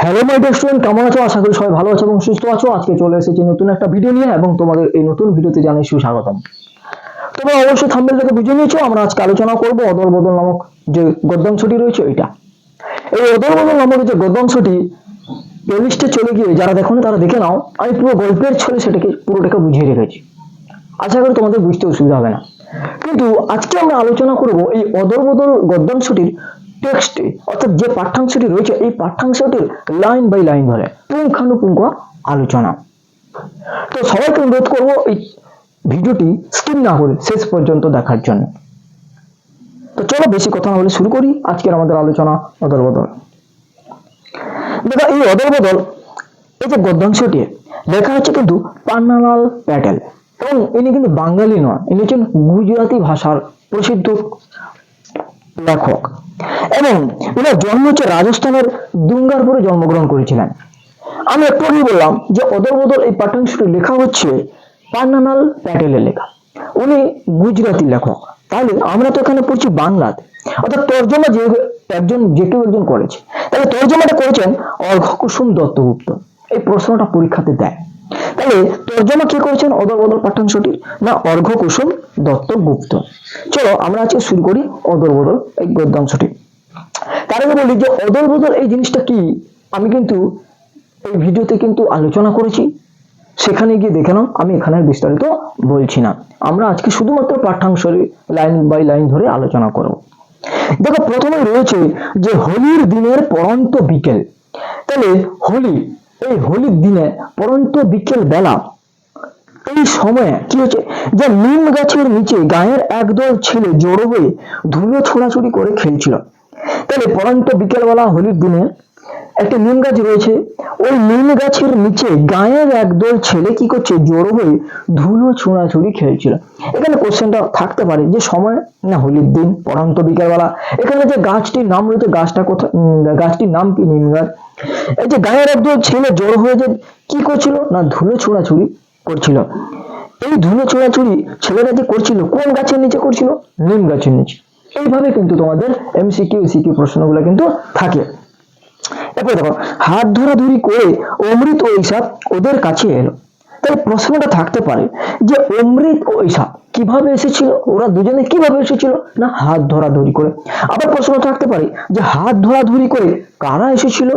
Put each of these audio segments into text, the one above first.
Hello my student কেমন আছো? আশা করি সবাই ভালো আছো এবং সুস্থ আছো। আজকে চলে এসেছি নতুন একটা ভিডিও নিয়ে এবং তোমাদের এই নতুন ভিডিওতে জানাই সুস্বাগতম। তোমরা অবশ্যই থাম্বেল থেকে বুঝে নিয়েছো, আমরা আজকে আলোচনা করব অদল বদল নামক যে গদ্যাংশটি রয়েছে এটা এই অদল বদল নামক যে গদ্যাংশটি প্লেলিস্টে চলে গিয়ে, যারা দেখো তারা দেখে নাও, আমি পুরো গল্পের ছলে সেটাকে, পুরোটাকে বুঝিয়ে রেখেছি। আশা করি তোমাদের বুঝতে অসুবিধা হবে না। কিন্তু আজকে আমরা আলোচনা করব এই অদল বদল গদ্যাংশটির টেক্সটে, অর্থাৎ যে পাঠ্যাংশটি রয়েছে, এই পাঠ্যাংশটির লাইন বাই লাইন ধরে পুঙ্খানুপুঙ্খ আলোচনা। তো সবাইকে অনুরোধ করব, এই ভিডিওটি স্কিপ না করে শেষ পর্যন্ত দেখার জন্য। তো চলো বেশি কথা না বলে শুরু করি, আজকের আমাদের আলোচনা অদল বদল। দেখো এই অদল বদল, এই যে গদ্যাংশটি, লেখা হচ্ছে কিন্তু পান্নালাল প্যাটেল এবং ইনি কিন্তু বাঙালি নন, ইনি হচ্ছেন গুজরাটি ভাষার প্রসিদ্ধ লেখক। এবং এনার জন্ম হচ্ছে রাজস্থানের দুঙ্গারপুরে জন্মগ্রহণ করেছিলেন। আমি একটু বললাম যে অদল বদল এই পাঠ্যাংশটি লেখা হচ্ছে পান্নালাল প্যাটেলের লেখা। উনি গুজরাটি লেখক। তাহলে আমরা তো এখানে পড়ছি বাংলাতে। অর্থাৎ তর্জমা যে একজন, যে কেউ একজন করেছে। তাহলে তর্জমাটা করেছেন অর্ঘকুসুম দত্তগুপ্ত। এই প্রশ্নটা পরীক্ষাতে দেয়। তাহলে তর্জমা কে করেছেন? অদল বদল পাঠ্যাংশটি না অর্ঘকুসুম দত্তগুপ্ত চলো আমরা আজকে শুরু করি অদল বদল এই গদ্যাংশটি। তার আগে বলি যে অদল বদল এই জিনিসটা কি? আমি কিন্তু এই ভিডিওতে কিন্তু আলোচনা করেছি। সেখানে গিয়ে দেখে নাও, আমি এখানে বিস্তারিত বলছি না। আমরা আজকে শুধুমাত্র পাঠ্যাংশ লাইন বাই লাইন ধরে আলোচনা করব। দেখো প্রথমে রয়েছে যে হোলির দিনের পরন্ত বিকেল। তাহলে হোলি এই হোলির দিনে, পরন্ত বিকেল বেলা, এই সময়ে কি হচ্ছে? যে নিম গাছের নিচে গায়ের একদল ছেলে জড়ো হয়ে ধুলো ছোড়াছুড়ি করে খেলছিল। তাহলে পরন্ত বিকেলবেলা হোলির দিনে একটা নিম গাছ রয়েছে। ওই নিম গাছের নিচে গায়ের একদল ছেলে কি করছে? জড়ো হয়ে ধুলো ছোঁড়াছুড়ি খেলছিল। এখানে কোশ্চেনটা থাকতে পারে যে সময় না হোলির দিন পরন্ত বিকেলবেলা। এখানে যে গাছটির নাম রয়েছে, গাছটা কোথায়? গাছটির নাম কি নিম গাছ? এই যে গায়ের একদল ছেলে জড়ো হয়ে যে কি করছিল? না, ধুলো ছোড়াছুড়ি করছিল। এই ধুলো ছোড়াছুড়ি ছেলেরা যে করছিল, কোন গাছের নিচে করছিল? নিম গাছের নিচে। এইভাবে কিন্তু তোমাদের এমসি এমসিকিউ সিকিউ প্রশ্নগুলো কিন্তু থাকে। এরপর দেখো, হাত ধরাধরি করে অমৃত ও ঈশাব ওদের কাছে এলো। তাহলে প্রশ্নটা থাকতে পারে যে অমৃত ও ঈশাব কীভাবে এসেছিল? ওরা দুজনে কীভাবে এসেছিল? না, হাত ধরাধরি করে। আবার প্রশ্ন থাকতে পারে যে হাত ধরাধরি করে কারা এসেছিল?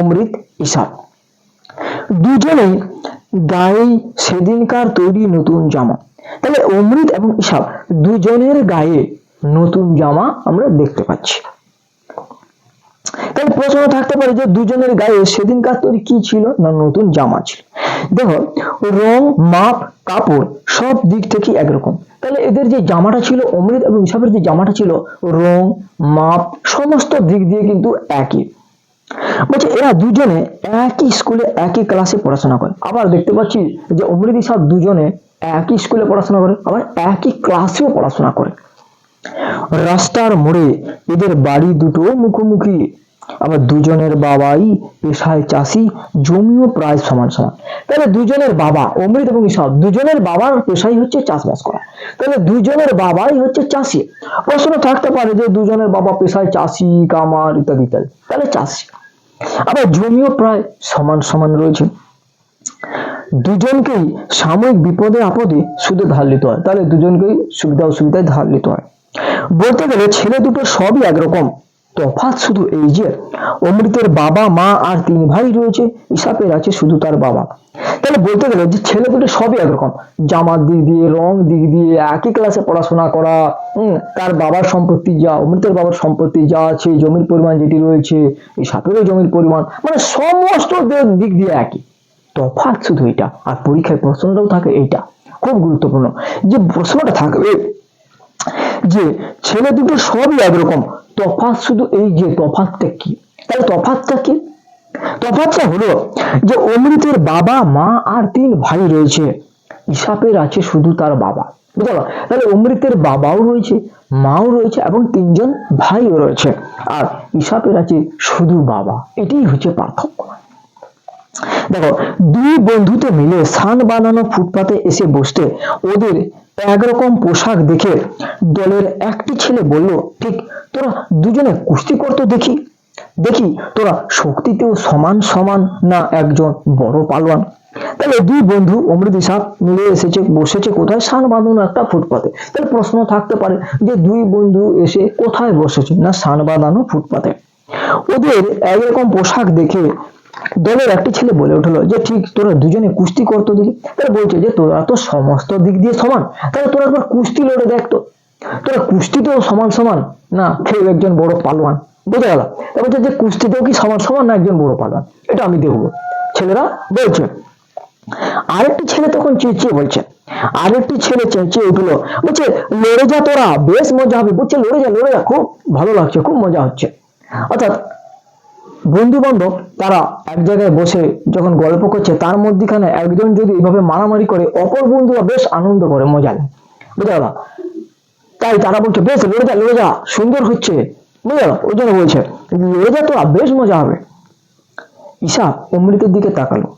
অমৃত ঈশাব দুজনেই গায়ে সেদিনকার তৈরি নতুন জামা। তাহলে অমৃত এবং ঈশাব দুজনের গায়ে নতুন জামা আমরা দেখতে পাচ্ছি। তাহলে প্রশ্ন থাকতে পারে যে দুজনের গায়ে সেদিনকার তৈরি কি ছিল না নতুন জামা ছিল? দেখো, রং, মাপ, কাপড় সব দিক থেকে একরকম। তাহলে এদের যে জামাটা ছিল, অমৃত এবং ঈশাবের যে জামাটা ছিল, রং, মাপ সমস্ত দিক দিয়ে কিন্তু একই। বলছে, এরা দুজনে একই স্কুলে একই ক্লাসে পড়াশোনা করে। আবার দেখতে পাচ্ছি যে অমৃত ঈশাব দুজনে একই স্কুলে পড়াশোনা করে, আবার একই ক্লাসেও পড়াশোনা করে। রাস্তার মোড়ে এদের বাড়ি দুটো মুখোমুখি আবার দুজনের বাবাই পেশায় চাষি, জমিও প্রায় সমান সমান। তাহলে দুজনের বাবা, অমৃত এবং ঈশাব দুজনের বাবার পেশাই হচ্ছে চাষবাস করা। তাহলে দুজনের বাবাই হচ্ছে চাষি। প্রশ্ন থাকতে পারে যে দুজনের বাবা পেশায় চাষি, কামার ইত্যাদি ইত্যাদি। তাহলে চাষি। আবার জমিও প্রায় সমান সমান রয়েছে। দুজনকেই সাময়িক বিপদে, আপদে সুদে ধার নিতে হয়। তাহলে দুজনকেই সুবিধা অসুবিধায় ধার নিতে হয়। বলতে গেলে ছেলে দুটো সবই একরকম। তফাৎ শুধু এই যে অমৃতের বাবা, মা আর তিন ভাই রয়েছে ইসাপের আছে শুধু তার বাবা। তাহলে বলতে গেলে যে ছেলে দুটো সবই একরকম। জামার দিক দিয়ে রং দিক দিয়ে, একই ক্লাসে পড়াশোনা করা, হম, তার বাবার সম্পত্তি যা, অমৃতের বাবার সম্পত্তি যা আছে, জমির পরিমাণ যেটি রয়েছে এই সাপেরও জমির পরিমাণ মানে সমস্ত দিক দিয়ে একই। তফাৎ শুধু এটা, আর পরীক্ষায় প্রশ্নটাও থাকে এইটা। খুব গুরুত্বপূর্ণ। যে প্রশ্নটা থাকবে যে ছেলে দুটো সবই একরকম, তফাৎ শুধু এই যে তফাৎটা কি? তাহলে তফাৎটা কি? তফাৎটা হলো যে অমৃতের বাবা, মা আর তিন ভাই রয়েছে। ইসাপের আছে শুধু তার বাবা। বুঝতে পারল? তাহলে অমৃতের বাবাও রয়েছে, মাও রয়েছে এবং তিনজন ভাইও রয়েছে। আর ইসাপের আছে শুধু বাবা। এটাই হচ্ছে পার্থক্য। দেখো, দুই বন্ধুতে মিলে সান বানানো ফুটপাতে এসে বসতে ওদের একরকম পোশাক দেখে দলের একটি ছেলে বলল, ঠিক, তোরা দুজনে কুস্তি করতো দেখি। দেখি, তোরা শক্তিতেও সমান সমান না একজন বড় পালোয়ান। তাহলে দুই বন্ধু অমৃত সাপ মিলে এসেছে, বসেছে কোথায়? সান বাঁধানো একটা ফুটপাতে। তাহলে প্রশ্ন থাকতে পারে যে দুই বন্ধু এসে কোথায় বসেছে? না সান বাঁধানো ফুটপাতে। ওদের একরকম পোশাক দেখে দলের একটি ছেলে বলে উঠল যে, ঠিক, তোরা দুজনে কুস্তি করতো দেখি। তাহলে বলছে যে, তোরা তো সমস্ত দিক দিয়ে সমান। তাহলে তোরা একবার কুস্তি লড়ে দেখতো তোরা কুস্তিতেও সমান সমান। না, কেউ একজন বড় পালোয়ান। বোঝা গেল। তারপর বলছে যে, কুস্তিতেও কি সমান সমান না একজন বড় পালোয়ান? এটা আমি দেখব। ছেলেরা বলছে, আরেকটি ছেলে তখন চেঁচিয়ে বলছে, আরেকটি ছেলে চেঁচিয়ে উঠল। বলছে, লড়ে যা তোরা, বেশ মজা হবে। বলছে, লড়ে যা লড়ে যা, খুব ভালো লাগছে, খুব মজা হচ্ছে। অর্থাৎ বন্ধু বান্ধব তারা এক জায়গায় বসে যখন গল্প করছে, তার মধ্যখানে একজন যদি এইভাবে মারামারি করে, অপর বন্ধুরা বেশ আনন্দ করে, মজা নেয়। বুঝতে পারলা? তাই তারা বলছে, বেশ লড়ে যা লড়ে যা সুন্দর হচ্ছে। বুঝতে পারলা? ওই জন্য বলছে লড়ে যা তোরা বেশ মজা হবে। ঈশা অমৃতের দিকে তাকালো।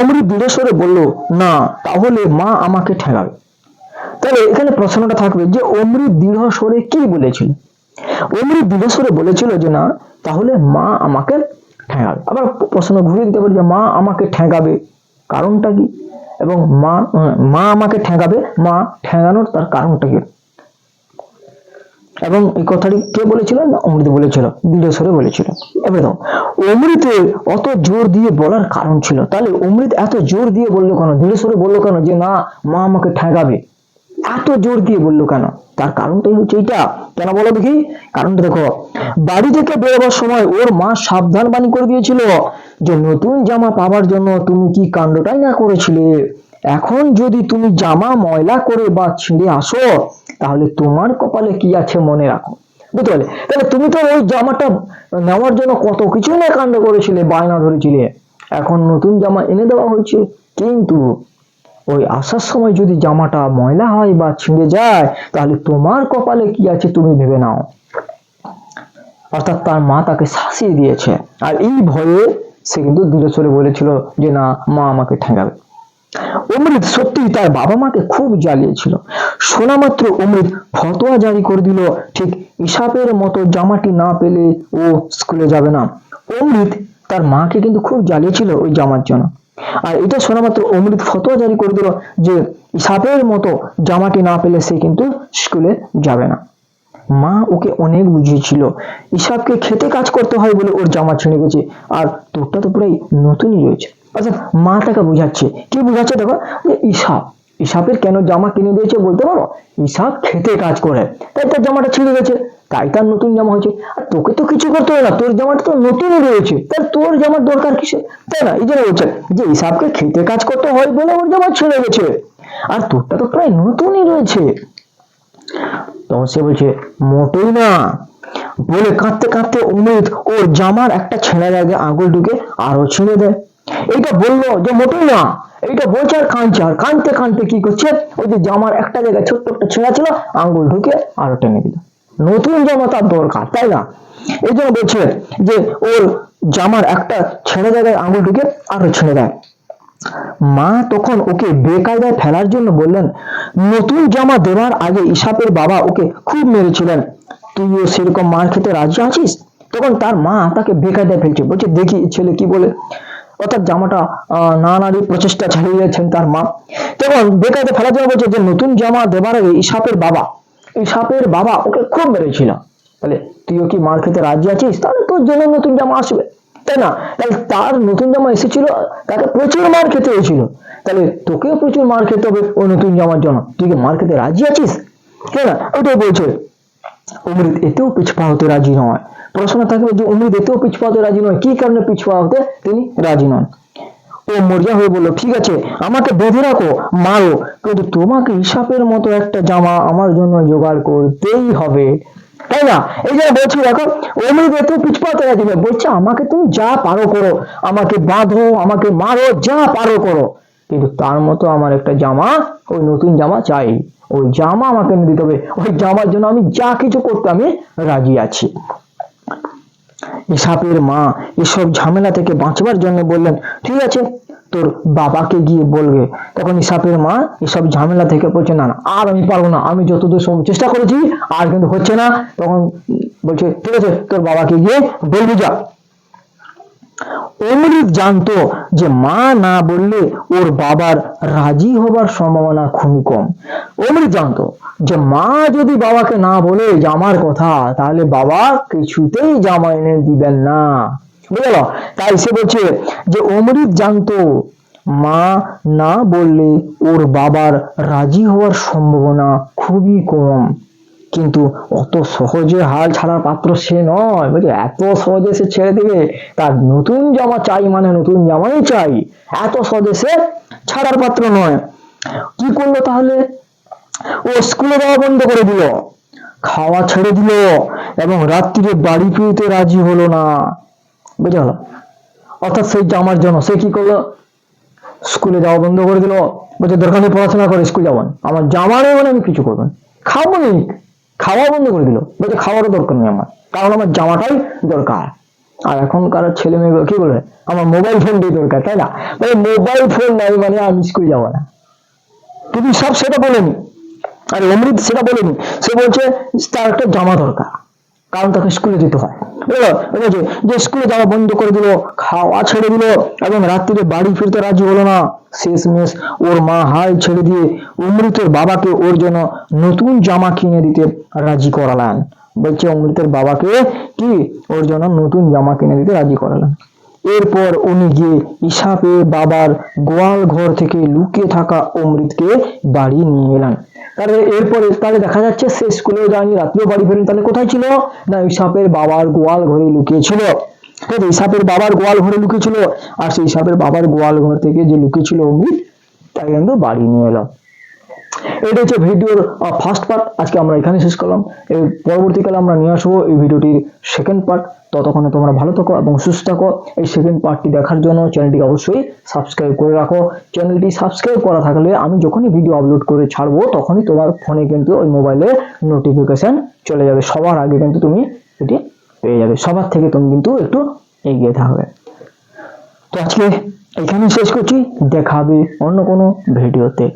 অমৃত দৃঢ় স্বরে বলল, না, তাহলে মা আমাকে ঠেকাবে তাহলে এখানে প্রশ্নটা থাকবে যে, অমৃত দৃঢ় স্বরে কি বলেছিল? অমৃত দৃঢ় স্বরে বলেছিল যে, না, তাহলে মা আমাকে ঠেকাবে আবার প্রশ্ন ঘুরিয়ে দিতে পারি যে, মা আমাকে ঠেকাবে কারণটা কি? এবং মা মা আমাকে ঠেকাবে মা ঠেকানোর তার কারণটা কি? এবং এই কথাটি কে বলেছিল? না, অমৃত বলেছিল দৃঢ় স্বরে বলেছিল। এবার দেখো অমৃতের অত জোর দিয়ে বলার কারণ ছিল। তাহলে অমৃত এত জোর দিয়ে বলল কেন? দৃঢ় স্বরে বলল কেন যে, না, মা আমাকে ঠেকাবে এত জোর দিয়ে বলল কেন? তার কারণটাই হচ্ছে এইটা। কেন বলো দেখি? কারণটা দেখো। বাড়ি থেকে বেরোবার সময় ওর মা সাবধান বাণী করে দিয়েছিল যে, নতুন জামা পাবার জন্য তুমি কি কাণ্ডটাই না করেছিলে? এখন যদি তুমি জামা, ময়লা করে বা ছিঁড়ে আসো, তাহলে তোমার কপালে কি আছে মনে রাখো? বুঝতে পারলে? তাহলে তুমি তো ওই জামাটা নেওয়ার জন্য কত কিছু না কাণ্ড করেছিলে, বায়না ধরেছিলে। এখন নতুন জামা এনে দেওয়া হয়েছে। কিন্তু ওই আসার সময় যদি জামাটা ময়লা হয় বা ছিঁড়ে যায়, তাহলে তোমার কপালে কি আছে তুমি ভেবে নাও। অর্থাৎ তার মা তাকে শাসিয়ে দিয়েছে। আর এই ভয়ে সে কিন্তু দৃঢ় স্বরে বলেছিল যে, না, মা আমাকে ঠেকাবে অমৃত সত্যি তার বাবা মাকে খুব জ্বালিয়েছিল। শোনা মাত্র অমৃত ফতোয়া জারি করে দিল, ঠিক ইসাপের মতো জামাটি না পেলে ও স্কুলে যাবে না। অমৃত তার মাকে কিন্তু খুব জ্বালিয়েছিল ওই জামার জন্য। আর এটা শোনা মাত্র অমৃত ফতোয়া জারি করে দিল যে ইসাপের মতো জামাটি না পেলে সে কিন্তু স্কুলে যাবে না। মা ওকে অনেক বুঝিয়েছিল, ইসাবকে খেতে কাজ করতে হয় বলে ওর জামা ছিঁড়ে গেছে, আর তোরটা তো পুরাই নতুনই রয়েছে। আচ্ছা মা তাকে বুঝাচ্ছে। কি বুঝাচ্ছে দেখো? যে ইসাব। ইসাবের কেন জামা কিনে দিয়েছে বলতে পারো? ইসাব খেতে কাজ করে, তাই তার জামাটা ছিঁড়ে গেছে। তাই তার নতুন জামা হয়েছে। আর তোকে তো কিছু করতে হবে না, তোর জামাটা তো নতুনই রয়েছে। তাই তোর জামার দরকার কিসে তাই না, এই জন্য বলছে যে ইসাবকে খেতে কাজ করতে হয় বলে ওর জামা ছিঁড়ে গেছে। আর তোরটা তো প্রায় নতুনই রয়েছে। তখন সে বলছে, মোটেই না। বলে কাঁদতে কাঁদতে অমৃত ওর জামার একটা ছেঁড়া জায়গায় আঙুল ঢুকে আরও ছিঁড়ে দেয়। এইটা বলল যে মোটেই না, এইটা বলছে আর কাঁদছে। আর কাঁদতে কাঁদতে কি করছে? ওই যে জামার একটা জায়গায় ছোট্ট একটা ছেঁড়া ছিল, আঙুল ঢুকে আরও টেনে দিল। নতুন জামা তার দরকার, তাই না? এই জন্য বলছে যে, ওর জামার একটা ছেঁড়া জায়গায় আঙুল ঢুকে আরও ছেড়ে দেয়। মা তখন ওকে বেকায়দায় ফেলার জন্য বললেন, নতুন জামা দেওয়ার আগে ইসাপের বাবা ওকে খুব মেরেছিলেন। তুইও সেরকম মার খেতে রাজি আছিস? তখন তার মা তাকে বেকায়দায় ফেলছে। বলছে, দেখি ছেলে কি বলে? অর্থাৎ জামাটা নানারি প্রচেষ্টা চালিয়ে যাচ্ছেন তার মা। তখন বেকায়দায় ফেলার জন্য বলছে যে, নতুন জামা দেওয়ার আগে ইসাপের বাবা ইসাপের বাবা ওকে খুব মেরেছিল। তাহলে তুইও কি মার খেতে রাজি আছিস? তাহলে তোর জন্য নতুন জামা আসবে। তাই না, তাহলে তার নতুন জামা এসেছিল, তাকে প্রচুর মার খেতে হয়েছিল। তাহলে তোকেও প্রচুর মার খেতে হবে ওই নতুন জামার জন্য। তুই কি মার খেতে রাজি আছিস? তাই না, ওটাই বলছে। অমৃত, এতেও পিছপা হতে রাজি নয়। প্রশ্ন থাকবে যে অমৃত, এতেও পিছপা হতে রাজি নয়। কি কারণে পিছপা হতে তিনি রাজি নন? ও মরিয়া হয়ে বলল, ঠিক আছে, আমাকে বেঁধে রাখো, মারো। কিন্তু তোমাকে হিসাবের মতো একটা জামা আমার জন্য জোগাড় করতেই হবে। তাই না? এই যে বলছি, দেখো অমৃত এত পিছপাতে নয় বলছে, আমাকে তুমি যা পারো করো, আমাকে বাঁধো, আমাকে মারো, যা পারো করো। কিন্তু তার মতো আমার একটা জামা, ওই নতুন জামা চাই। ওই জামা আমাকে দিতে হবে। ওই জামার জন্য আমি যা কিছু করতে আমি রাজি আছি। ইসাপের মা এসব ঝামেলা থেকে বাঁচবার জন্য বললেন, ঠিক আছে, তোর বাবাকে গিয়ে বলবে। তখন ইসাপের মা এসব ঝামেলা থেকে বলছে, না না, আর আমি পারব না, আমি যতদূর চেষ্টা করেছি, আর কিন্তু হচ্ছে না। তখন বলছে, ঠিক আছে, তোর বাবাকে গিয়ে বলবি যা। অমৃত জানতো যে মা না বললে ওর বাবার রাজি হবার সম্ভাবনা খুবই কম। অমৃত জানতো যে মা যদি বাবাকে না বলে জামার কথা, তাহলে বাবা কিছুতেই জামা এনে দিবেন না। বুঝল? তাই সে বলছে যে অমৃত জানতো মা না বললে ওর বাবার রাজি হওয়ার সম্ভাবনা খুবই কম। কিন্তু অত সহজে হাল ছাড়ার পাত্র সে নয়। বুঝলি এত সহজে সে ছেড়ে দেবে? তার নতুন জামা চাই মানে নতুন জামাই চাই। এত সহজে সে ছাড়ার পাত্র নয়। কি করল তাহলে? ও স্কুলে যাওয়া বন্ধ করে দিল। খাওয়া ছেড়ে দিল এবং রাত্রিরে বাড়ি ফিরতে রাজি হলো না। বুঝে গেল অর্থাৎ সেই জামার জন্য সে কি করল? স্কুলে যাওয়া বন্ধ করে দিল। বলছে, দরকার পড়াশোনা করে স্কুল যাবেন আমার জামা নেই মানে আমি কিছু করবেন খাব খাওয়া বন্ধ করে দিল। বলছে খাওয়ারও দরকার নেই আমার। কারণ আমার জামাটাই দরকার। আর এখনকার ছেলে মেয়েগুলো কি বলবে? আমার মোবাইল ফোনটাই দরকার, তাই না? মানে মোবাইল ফোন নাই মানে আমি স্কুল যাব না। কিন্তু সব সেটা বলেনি। আর অমৃত সেটা বলেনি। সে বলছে, তার একটা জামা দরকার। কারণ তাকে স্কুলে যেতে হয়। বুঝলো? যে স্কুলে যাওয়া বন্ধ করে দিল, খাওয়া ছেড়ে দিল, এবং রাত্রিরে বাড়ি ফিরতে রাজি হলো না, শেষমেশ ওর মা হাল ছেড়ে দিয়ে অমৃতের বাবাকে ওর জন্য নতুন জামা কিনে দিতে রাজি করালেন। বলছে অমৃতের বাবাকে কি? ওর জন্য নতুন জামা কিনে দিতে রাজি করালেন। এরপর উনি গিয়ে ইসাপে বাবার গোয়াল ঘর থেকে লুকিয়ে থাকা অমৃতকে বাড়ি নিয়ে এলেন। তাহলে এরপরে তাহলে দেখা যাচ্ছে সে স্কুলেও যায়নি, রাত্রেও বাড়ি ফেরেন, তাহলে কোথায় ছিল? না ইসাপের বাবার গোয়াল ঘরে লুকিয়ে ছিল ঠিক আছে ইসাপের বাবার গোয়াল ঘরে লুকিয়েছিল। আর সেই ইসাপের বাবার গোয়াল ঘর থেকে যে লুকিয়েছিল অগ্নি তাই কিন্তু বাড়ি নিয়ে এলো। এটা হচ্ছে ভিডিওর ফার্স্ট পার্ট আজকে আমরা এখানে শেষ করলাম। এর পরবর্তীকালে আমরা নিয়ে আসব এই ভিডিওটির সেকেন্ড পার্ট ততক্ষণে তোমরা ভালো থাকো এবং সুস্থ থাকো। এই সেকেন্ড পার্টটি দেখার জন্য চ্যানেলটি অবশ্যই সাবস্ক্রাইব করে রাখো। চ্যানেলটি সাবস্ক্রাইব করা থাকলে আমি যখনই ভিডিও আপলোড করে ছাড়বো, তখনই তোমার ফোনে কিন্তু ওই মোবাইলে নোটিফিকেশন চলে যাবে। সবার আগে কিন্তু তুমি এটি পেয়ে যাবে। সবার থেকে তুমি কিন্তু একটু এগিয়ে থাকবে। তো আজকে এখানে শেষ করছি। দেখা হবে অন্য কোনো ভিডিওতে।